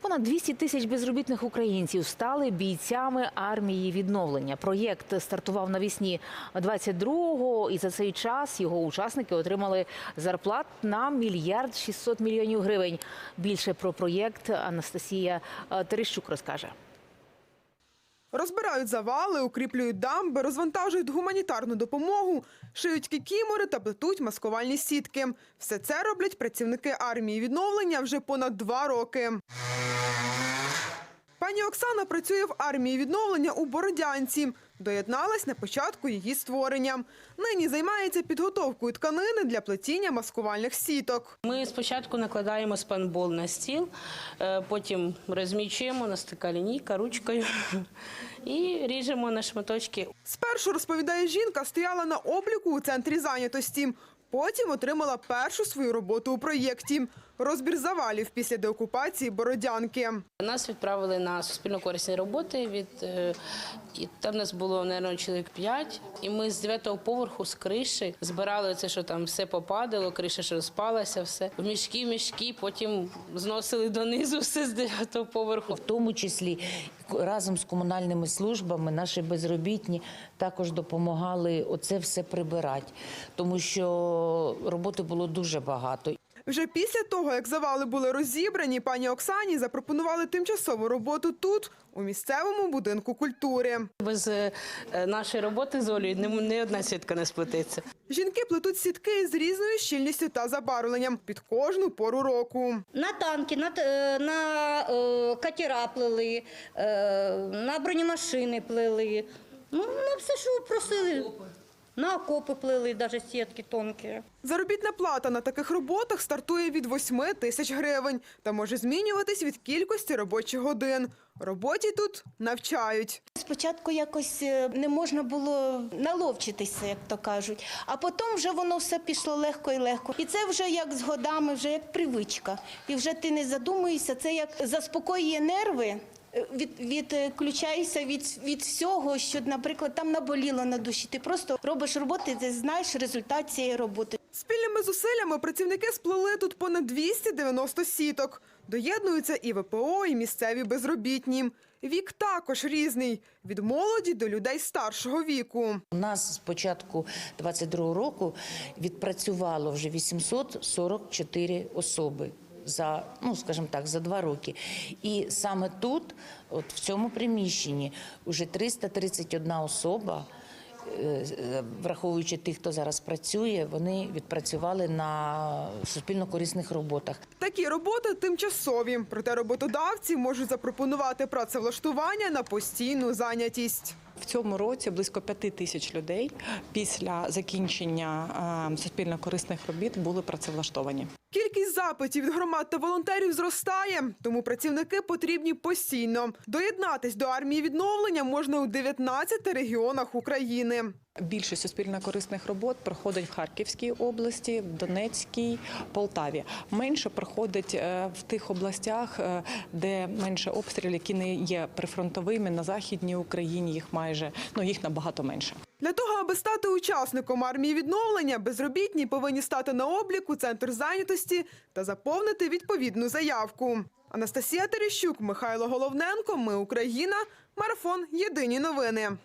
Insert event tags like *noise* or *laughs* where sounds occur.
Понад 200 тисяч безробітних українців стали бійцями армії відновлення. Проєкт стартував навесні 22-го, і за цей час його учасники отримали зарплат на мільярд 600 мільйонів гривень. Більше про проєкт Анастасія е, Терещук розкаже. Розбирають завали, укріплюють дамби, розвантажують гуманітарну допомогу, шиють кікімори та плетуть маскувальні сітки. Все це роблять працівники армії відновлення вже понад два роки. Пані Оксана працює в армії відновлення у Бородянці. Доєдналась на початку її створення. Нині займається підготовкою тканини для плетіння маскувальних сіток. Ми спочатку накладаємо спанбол на стіл, е, потім розмічуємо на стика лінійка ручкою і ріжемо на шматочки. Спершу, розповідає жінка, стояла на обліку у центрі зайнятості. Потім отримала першу свою роботу у проєкті розбір завалів після деокупації Бородянки. Нас відправили на суспільно-корисні роботи. Від е, і там нас було мабуть, чоловік п'ять. І ми з дев'ятого поверху з криші збирали це, що там все попадало, криша що розпалася, все в мішки, мішки. Потім зносили донизу *laughs* все з дев'ятого поверху. в тому числі разом з комунальними службами наші безробітні також допомагали оце все прибирати, тому що роботи було дуже багато. Вже після того, як завали були розібрані, пані Оксані запропонували тимчасову роботу тут, у місцевому будинку культури. Без е, нашої роботи з Олею ні одна сітка не сплететься. Жінки плетуть сітки з різною щільністю та забарвленням під кожну пору року. На танки, на, е, на е, катера плели, на бронемашини плели. Ну, на все, що просили. На окопи плели, навіть сітки тонкі. Заробітна плата на таких роботах стартує від 8 тисяч гривень та може змінюватись від кількості робочих годин. Роботі тут навчають. Спочатку якось е, не можна було наловчитися, як то кажуть, а потім вже воно все пішло легко і легко. І це вже як з годами, вже як привичка. І вже ти не задумуєшся, це як заспокоює нерви. Від, відключаєшся від, від всього, що, наприклад, там наболіло на душі. Ти просто робиш роботу, і ти знаєш результат цієї роботи. Спільними зусиллями працівники сплели тут понад 290 сіток. Доєднуються і ВПО, і місцеві безробітні. Вік також різний від молоді до людей старшого віку. У нас з початку 22 року відпрацювало вже 844 особи. За, ну скажімо так, за два роки. І саме тут, от в цьому приміщенні, вже 331 особа, е, враховуючи тих, хто зараз працює, вони відпрацювали на суспільно-корисних роботах. Такі роботи тимчасові, проте роботодавці можуть запропонувати працевлаштування на постійну зайнятість. В цьому році близько п'яти тисяч людей після закінчення е, суспільно-корисних робіт були працевлаштовані. Кількість запитів від громад та волонтерів зростає, тому працівники потрібні постійно. Доєднатись до армії відновлення можна у 19 регіонах України. Більшість суспільно-корисних робот проходить в Харківській області, в Донецькій, Полтаві. Менше проходить е, в тих областях, е, де менше обстрілів, які не є прифронтовими на західній Україні. Їх майже ну їх набагато менше. Для того, аби стати учасником армії відновлення, безробітні повинні стати на облік у центр зайнятості та заповнити відповідну заявку. Анастасія Терещук, Михайло Головненко. Ми Україна. Марафон. Єдині новини.